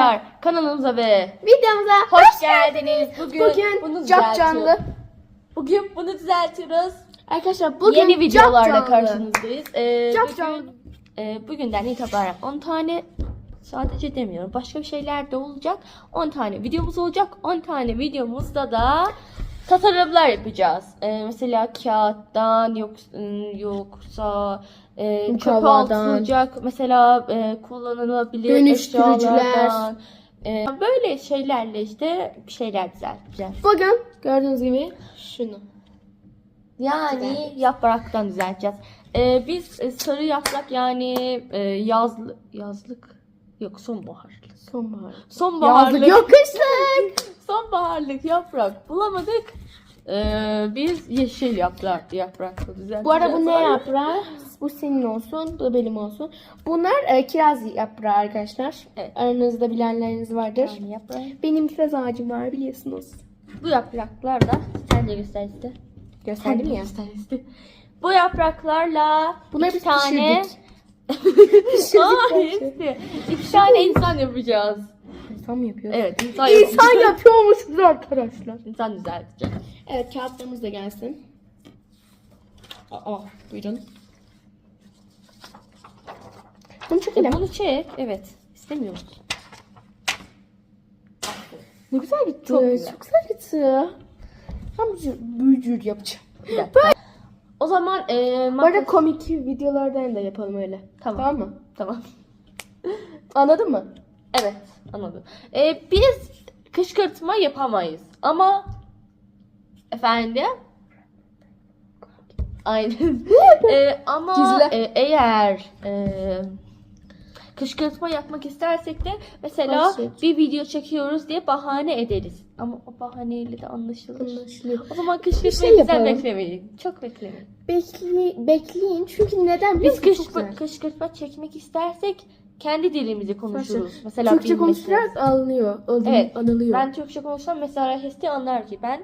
arkadaşlar kanalımıza ve Videomuza hoş geldiniz. Bugün, Bugün bunu çok canlı. Bugün bunu düzeltiyoruz. Arkadaşlar bugün Yeni videolarla karşınızdayız. Ee, Çok bugün, canlı. e, bugünden itibaren 10 tane sadece demiyorum. Başka bir şeyler de olacak. 10 tane videomuz olacak. 10 tane videomuzda da tasarımlar yapacağız. Ee, mesela kağıttan yok, yoksa e, çöpe atılacak. Mesela e, kullanılabilir Dönüştürücüler. E, böyle şeylerle işte bir şeyler düzelteceğiz. Bugün gördüğünüz gibi şunu. Yani yapraktan düzelteceğiz. Ee, biz e, sarı yaprak yani e, yazlı, yazlık yok sonbaharlık. Sonbahar. Sonbaharlık. Yazlık yok kışlık. Sonbaharlık yaprak bulamadık. Ee, biz yeşil yaprak yaprakla düzelteceğiz. Bu arada bu ne yaprağı? Bu senin olsun, bu da benim olsun. Bunlar e, kiraz yaprağı arkadaşlar. Evet. Aranızda bilenleriniz vardır. Yani yaprağı. Benim kiraz ağacım var biliyorsunuz. Bu yapraklar da sen de göster iste. Gösterdim ya. Göster iste. Bu yapraklarla Bunları biz tane pişirdik. Aa, hepsi. İki tane insan yapacağız. İnsan mı yapıyoruz? Evet insan İnsan yapacağız. yapıyormuşuz arkadaşlar. İnsan düzelteceğiz. Evet kağıtlarımız da gelsin. Aa, buyurun. Bunu çekelim. Bunu çek. Evet. İstemiyoruz. Ne güzel gitti. Çok Çok güzel. güzel, gitti. Tam bücür, bücür yapacağım. Bir dakika. O zaman e, Bu arada komik videolardan da yapalım öyle. Tamam. Tamam mı? Tamam. Anladın mı? Evet. Anladım. E, biz kışkırtma yapamayız. Ama efendim Aynen. E, ama Gizle. e, eğer e, kışkırtma yapmak istersek de mesela Başlık. bir video çekiyoruz diye bahane ederiz. Ama o bahaneyle de anlaşılır. Anlaşılıyor. O zaman kışkırtmayı şey bizden yapalım. beklemeyin. Çok beklemeyin. Bekli, bekleyin çünkü neden? Biz kışkırtma, kışkırtma çekmek istersek kendi dilimizi konuşuruz. Mesela Türkçe konuşarak alın- Evet. Anılıyor. Ben Türkçe konuşsam mesela Hesti anlar ki ben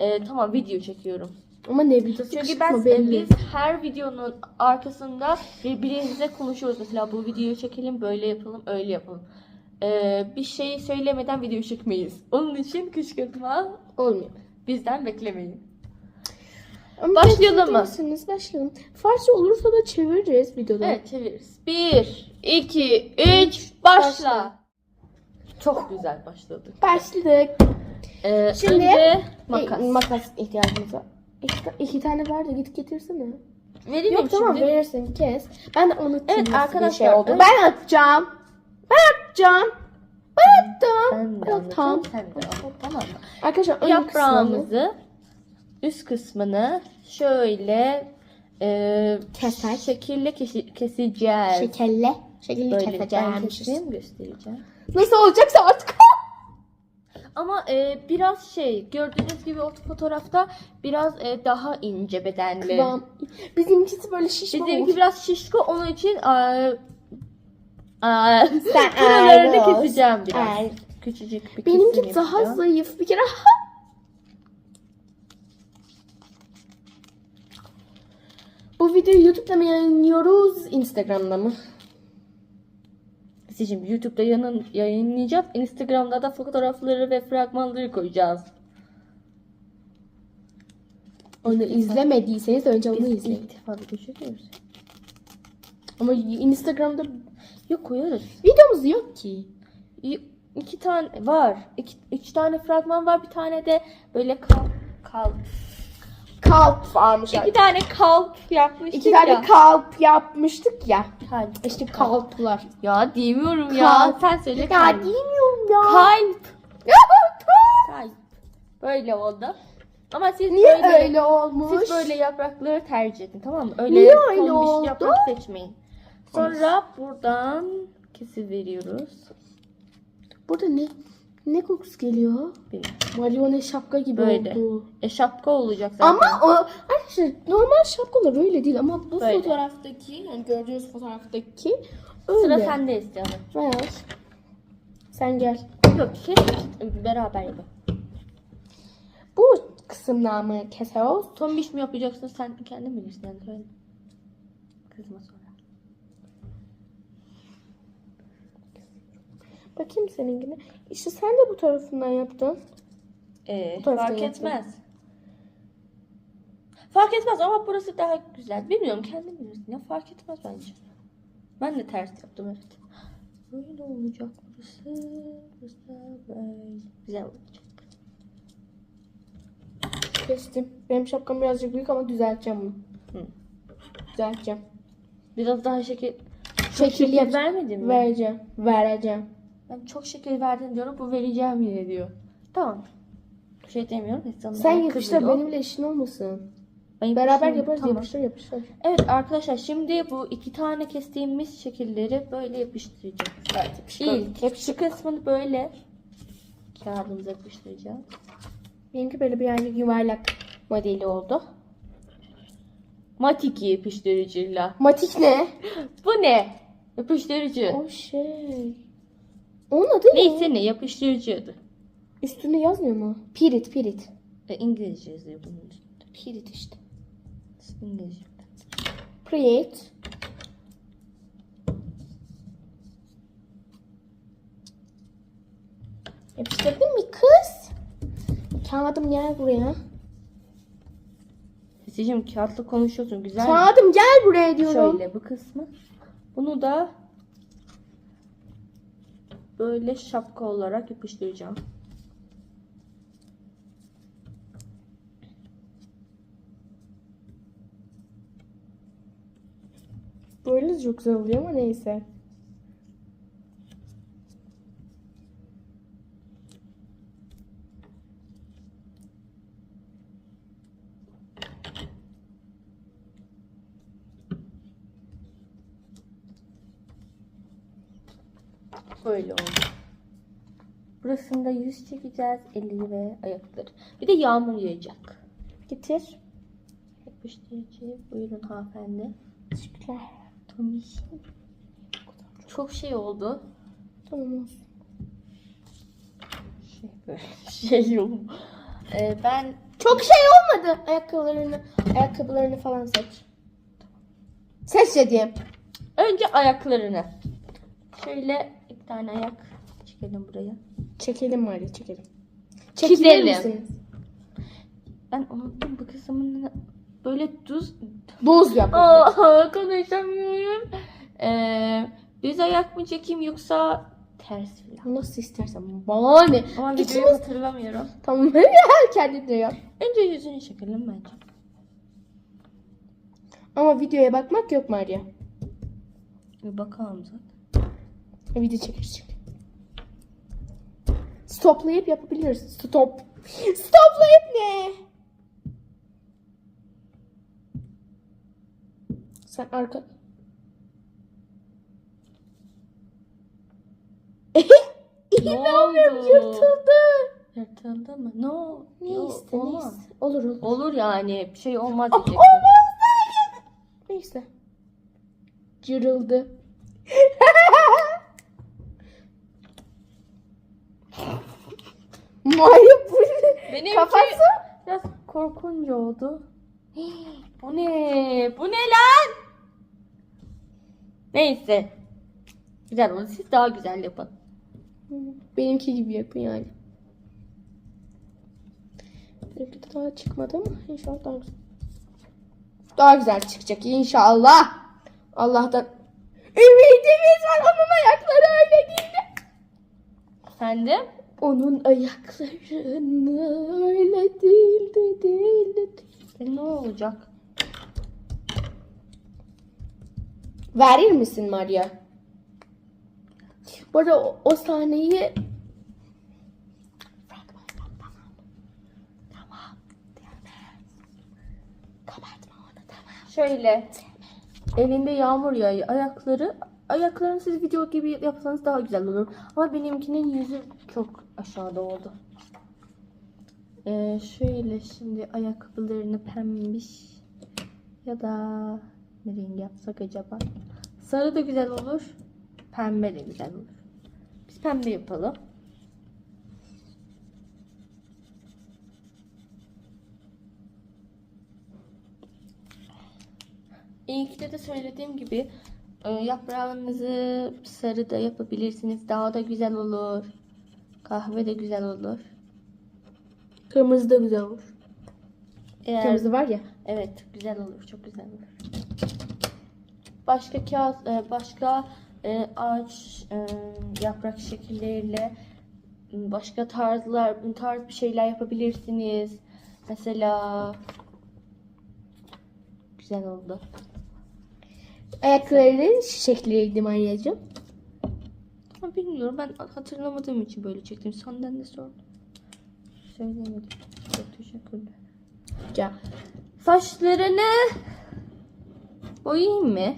e, tamam video çekiyorum. Ama ne videosu Çünkü ben belli. biz her videonun arkasında birbirimize konuşuyoruz. Mesela bu videoyu çekelim, böyle yapalım, öyle yapalım. E, bir şey söylemeden video çekmeyiz. Onun için kışkırtma Olmuyor. bizden beklemeyin. Ama Başlayalım mı? beklerseniz Başlayalım. Farsça olursa da çeviririz videoda. Evet çeviririz. 1, 2, 3, başla. Çok güzel başladı. Başladık. Ee, Şimdi- önce makas. E, makas ihtiyacımız var. İki, iki tane var da git getirsene. Vereyim Yok tamam şimdi? verirsin kes. Ben de unuttum. Evet, bir arkadaşlar, Şey oldu. evet. Ben atacağım. Ben atacağım. Ben attım. Ben de tamam. tamam? Arkadaşlar ön kısmını. Yaprağımızı üst kısmını şöyle e, Keser. şekille kesi- keseceğiz. Böyle ben keseceğim. keseyim, göstereceğim. Nasıl olacaksa artık. Ama e, biraz şey gördüğünüz gibi o fotoğrafta biraz e, daha ince bedenli. Kıvam. Bizimkisi böyle şişman Bizimki biraz şişko onun için e, e, buralarını keseceğim biraz. Ayrı. Küçücük bir Benimki kesim daha yapacağım. zayıf bir kere. Bu videoyu YouTube'da mı yayınlıyoruz, Instagram'da mı? Sizin YouTube'da yanın, yayınlayacağız. Instagram'da da fotoğrafları ve fragmanları koyacağız. Onu izlemediyseniz önce onu Biz izleyin. defa video çekiyoruz. Ama Instagram'da Yok koyarız. videomuz yok ki. Y- İki tane var. İki, iki tane fragman var. Bir tane de böyle kalp kalp. Kalp varmış. İki tane kalp yapmıştık İki tane ya. kalp yapmıştık ya. kalp. İşte kalplar. Ya diyemiyorum ya. Kalp. Sen söyle Ya kalp. bilmiyorum ya. Kalp. Kalp. Böyle oldu. Ama siz Niye böyle öyle olmuş? siz böyle yaprakları tercih edin tamam mı? Öyle Niye öyle oldu? yaprak seçmeyin. Sonra buradan kesi veriyoruz. Burada ne ne kokusu geliyor? Bilmiyorum. Marione şapka gibi Böyle. oldu. E şapka olacak zaten. Ama o arkadaşlar normal şapkalar öyle değil ama bu Böyle. fotoğraftaki yani gördüğünüz fotoğraftaki öyle. Sıra sende istiyorum. Ver. Sen gel. Yok kes beraber yapalım. Bu kısımdan mı kesiyoruz? Tombiş mi yapacaksın sen kendin bilirsin yani söyle. Kızma sonra. Bakayım seninkine. İşte sen de bu tarafından yaptın. Ee, Bu fark yaptım. etmez. Fark etmez ama burası daha güzel. Bilmiyorum kendim bilirsin ya fark etmez bence. Ben de ters yaptım evet. Böyle olacak burası. Burası böyle. Güzel olacak. Kestim. Benim şapkam birazcık büyük ama düzelteceğim bunu. Hı. Düzelteceğim. Biraz daha Şekil şekil yap- vermedin mi? Vereceğim. Vereceğim. Ben çok şekil verdin diyorum. Bu vereceğim yine diyor. Tamam. Bir şey demiyorum. Esra'nın Sen yapıştır benimle işin olmasın. Ben Beraber yapıştırayım. yaparız Tamam. yapıştır yapıştır. Evet arkadaşlar şimdi bu iki tane kestiğimiz şekilleri böyle yapıştıracağız. Evet yapıştır. İlk şu kısmını böyle kağıdımıza yapıştıracağız. Benimki böyle bir yani yuvarlak modeli oldu. Matiki yapıştırıcıyla. Matik ne? Bu ne? Yapıştırıcı. O şey. Onun adı ne? Neyse ne yapıştırıcı adı. Üstünde yazmıyor mu? Pirit pirit. E, İngilizce yazıyor bunun üstünde. Pirit işte. İngilizce. Pirit. Yapıştırdın mı kız? Kağıdım gel buraya. Esicim kağıtla konuşuyorsun güzel mi? Kağıdım gel buraya diyorum. Şöyle bu kısmı. Bunu da böyle şapka olarak yapıştıracağım. Böyle çok güzel oluyor ama neyse. Böyle oldu. Burasında yüz çekeceğiz. Elleri ve ayakları. Bir de yağmur yağacak. Getir. Yapıştırıcı. Buyurun hanımefendi. Teşekkürler. Tomiş. Çok şey oldu. Tamam. Şey böyle şey oldu. Ee, ben Çok şey olmadı. Ayakkabılarını, ayakkabılarını falan seç. Seç dedim. önce ayaklarını. Şöyle bir tane ayak çekelim buraya. Çekelim Maria çekelim. Çizelim. Çekilir misiniz? Ben unuttum bu kısmını böyle düz Doz yap. Aa, konuşamıyorum. Ee, düz ayak mı çekeyim yoksa ters falan. Nasıl istersen. Bana ne? Ama videoyu İkimiz... hatırlamıyorum. Tamam. Kendin de yap. Önce yüzünü çekelim bence. Ama videoya bakmak yok Maria. Bir bakalım zaten. Video çekeriz şimdi. Stoplayıp yapabiliriz. Stop. Stoplayıp ne? Sen arka... İnanmıyorum yırtıldı. Yırtıldı mı? No. Neyse Yok, neyse. Olur olur. Olur yani. Bir şey olmaz Ah, diyecektim. olmaz derken. Neyse. Cırıldı. Mario bu ne? Benimki Kafası. Korkunç oldu. Bu ne? Bu ne lan? Neyse. Güzel oldu. Siz daha güzel yapın. Benimki gibi yapın yani. Benimki de daha çıkmadı ama inşallah daha güzel. Daha güzel çıkacak inşallah. Allah'tan ümidimiz var onun ayakları öyle değil de. Efendim? Onun ayakları öyle değildi değildi. E, ne olacak? Verir misin Maria? Bu arada o, o sahneyi. Şöyle. Elinde yağmur yağıyor. Ayakları ayaklarını siz video gibi yapsanız daha güzel olur. Ama benimkinin yüzü çok aşağıda oldu. Ee, şöyle şimdi ayakkabılarını pembiş ya da ne renk yapsak acaba? Sarı da güzel olur. Pembe de güzel olur. Biz pembe yapalım. İlkte de söylediğim gibi e, yaprağınızı sarı da yapabilirsiniz. Daha da güzel olur. Kahve de güzel olur. Kırmızı da güzel olur. Eğer Kırmızı var ya. Evet, güzel olur. Çok güzel olur. Başka kağıt, e, başka e, ağaç e, yaprak şekilleriyle başka tarzlar, tarz bir şeyler yapabilirsiniz. Mesela güzel oldu. Ayakları şekilliydi Maria'cığım. Ama bilmiyorum ben hatırlamadığım için böyle çektim. Senden de sordum. Söylemedim. Çok teşekkürler. Ya. Saçlarını boyayayım mı?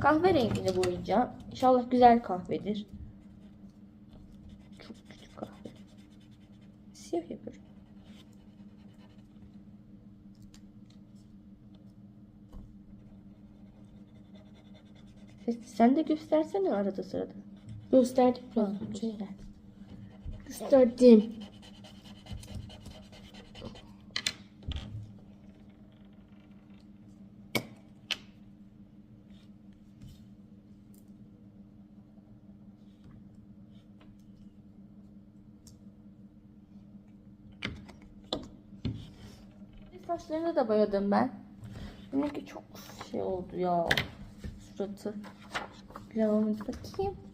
Kahverengini boyayacağım. İnşallah güzel kahvedir. Çok küçük kahve. Siyah yaparım. Sen de göstersene arada sırada. Gösterdim. Ha, göster. Gösterdim. Saçlarını da boyadım ben. Benimki çok şey oldu ya. Suratı. Olmadı. Bakayım.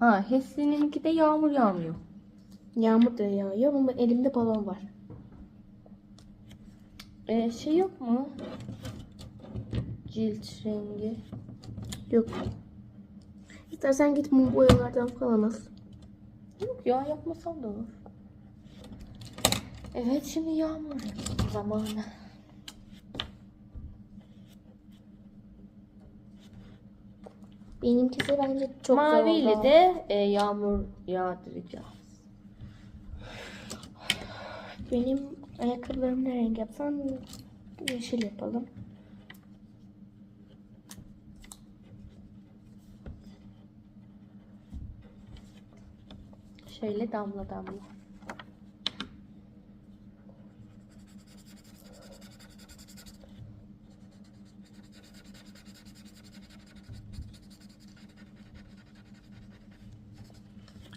Ha, Hesli'ninki de yağmur yağmıyor. Yağmur da yağıyor ama elimde balon var. Ee, şey yok mu? Cilt rengi. Yok. İstersen git mum boyalardan falan al. Yok ya yapmasam da olur. Evet şimdi yağmur zamanı. Benimkisi bence çok zor oldu. de e, yağmur yağdıracağız. Benim ayakkabılarımı ne renk yapsam yeşil yapalım. Şöyle damla damla.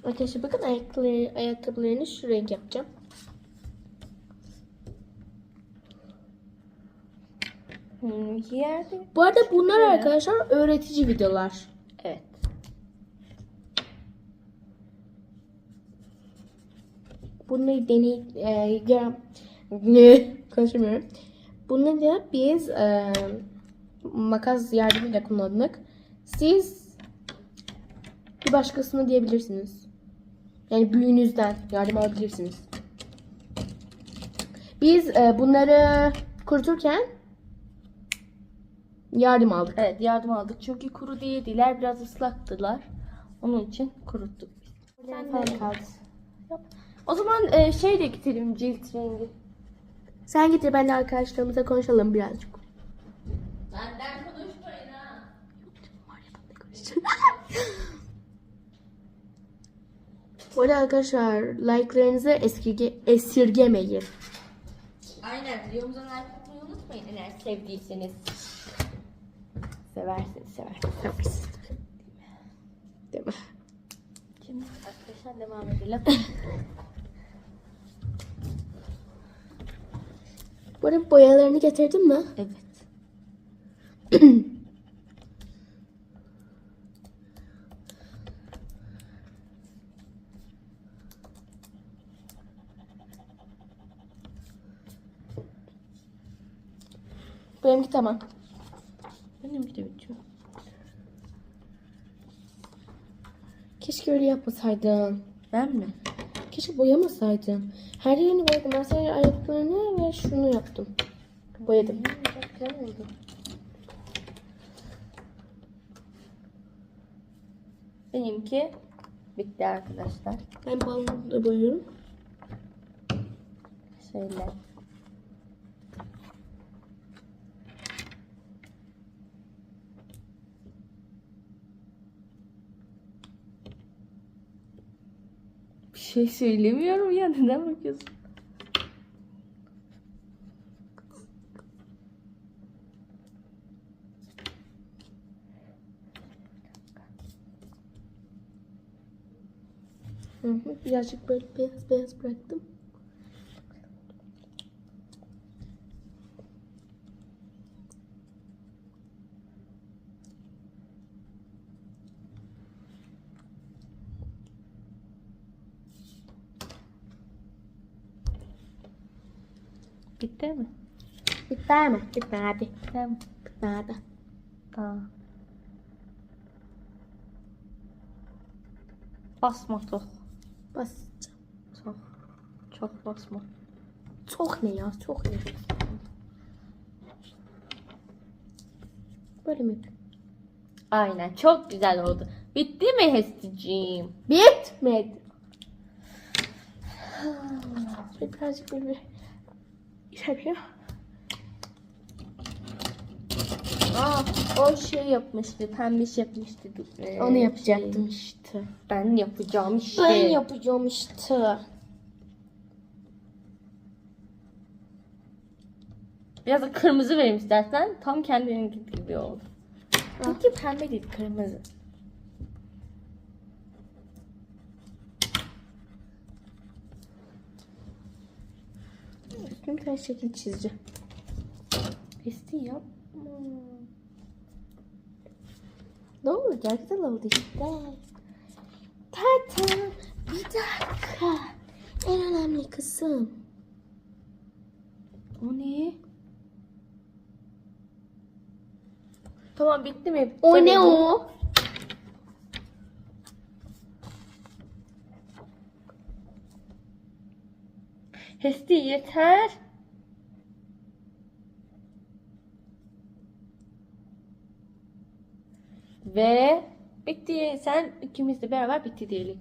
Arkadaşlar bakın ayakkabıları, ayakkabılarını şu renk yapacağım. Hmm, yerde. Bu arada bunlar arkadaşlar öğretici videolar. Evet. Bunları deney... E, ya, ne? Konuşamıyorum. Bunları da biz e, makas yardımıyla kullandık. Siz bir başkasına diyebilirsiniz. Yani büyüğünüzden yardım alabilirsiniz. Biz e, bunları kuruturken yardım aldık. Evet yardım aldık çünkü kuru değildiler biraz ıslaktılar. Onun için kuruttuk biz. Sen de kaldı. Yap. O zaman e, şey de getirelim cilt rengi. Sen getir ben de arkadaşlarımıza konuşalım birazcık. Benden konuşmayın ha. Arada arkadaşlar like'larınızı esirge, esirgemeyin. Aynen videomuza like atmayı unutmayın eğer sevdiyseniz. Seversiniz seversiniz. Değil mi? Şimdi arkadaşlar devam edelim. Bu arada boyalarını getirdin mi? evet. Benimki tamam. Benimki de bitiyor. Keşke öyle yapmasaydın. Ben mi? Keşke boyamasaydın. Her yerini boyadım. Ben sadece ayaklarını ve şunu yaptım. Boyadım. Çok güzel oldu. Benimki bitti arkadaşlar. Ben balonu da boyuyorum. Şöyle. şey söylemiyorum ya neden bakıyorsun? Hı hı, birazcık böyle beyaz beyaz bıraktım. Bitti mi? Bitti mi? Bitmedi. Bitti mi? Bitmedi. Tamam. Basma çok. Basacağım. Çok. Çok basma. Çok ne ya? Çok ne? Böyle mi? Aynen çok güzel oldu. Bitti mi Hesticiğim? Bitmedi. Birazcık böyle şey yapıyor. Aa, o şey yapmıştı, pembiş yapmıştı. Ee, Onu yapacaktım şey. işte. Ben yapacağım işte. Ben yapacağım işte. Biraz da kırmızı vereyim istersen. Tam kendinin gibi oldu. Çünkü pembe değil, kırmızı. Bir tane şekil çizeceğim. Hesti yap. Ne olacak? Güzel oldu işte. Tata bir dakika. En önemli kısım. O ne? Tamam bitti mi? O Tabii. ne o? Hesti yeter. Ve bitti. Sen ikimiz de beraber bitti diyelim.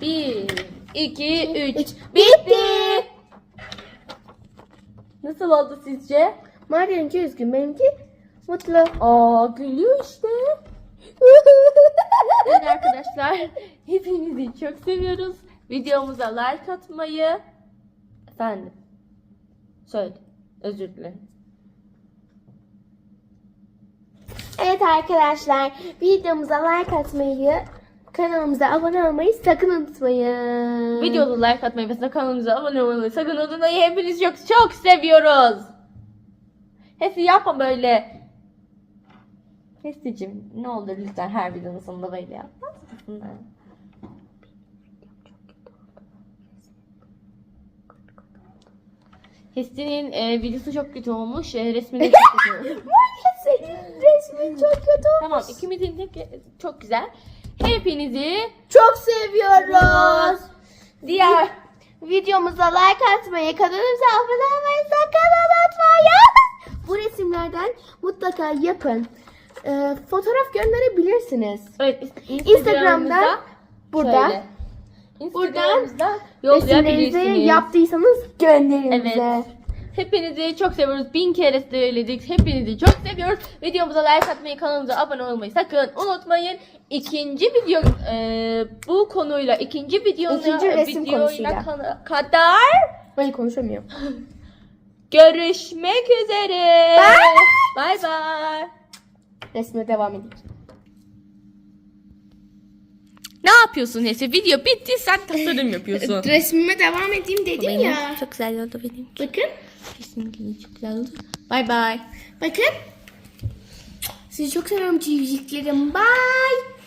Bir, iki, üç. üç. Bitti. Nasıl oldu sizce? Maria'nınki üzgün, benimki mutlu. Aa gülüyor işte. Evet arkadaşlar hepinizi çok seviyoruz. Videomuza like atmayı efendim söyle özür dilerim. evet arkadaşlar, videomuza like atmayı, kanalımıza abone olmayı sakın unutmayın. Videoda like atmayı ve kanalımıza abone olmayı sakın unutmayın. Hepinizi çok çok seviyoruz. Hepsi yapma böyle. Hesti'cim ne olur lütfen her videonun sonunda böyle yapmaz mısın? Hesti'nin e, videosu çok kötü olmuş. E, resmi de çok kötü olmuş. Senin resmin çok kötü olmuş. tamam ikimizin de çok güzel. Hepinizi Çok seviyoruz. diğer Videomuza like atmayı, kanalımıza abone olmayı sakın unutmayın. Bu resimlerden mutlaka yapın. Ee, fotoğraf gönderebilirsiniz. Evet, Instagram'dan burada şöyle. Instagram'da resimlerinizi yollayabilirsiniz. yaptıysanız gönderin Evet. bize. Hepinizi çok seviyoruz. Bin kere söyledik. Hepinizi çok seviyoruz. Videomuza like atmayı, kanalımıza abone olmayı sakın unutmayın. İkinci video e, bu konuyla ikinci videonun İkinci resim videoyla konusuyla. kadar Ben konuşamıyorum. görüşmek üzere. Bye Bye bye. Resme devam edelim. Ne yapıyorsun Neyse? Video bitti sen tasarım yapıyorsun. Resmime devam edeyim dedim ya. Çok güzel oldu benim. Bakın. Kesinlikle çok güzel oldu. Bye bye. Bakın. Sizi çok seviyorum civciklerim. Bye.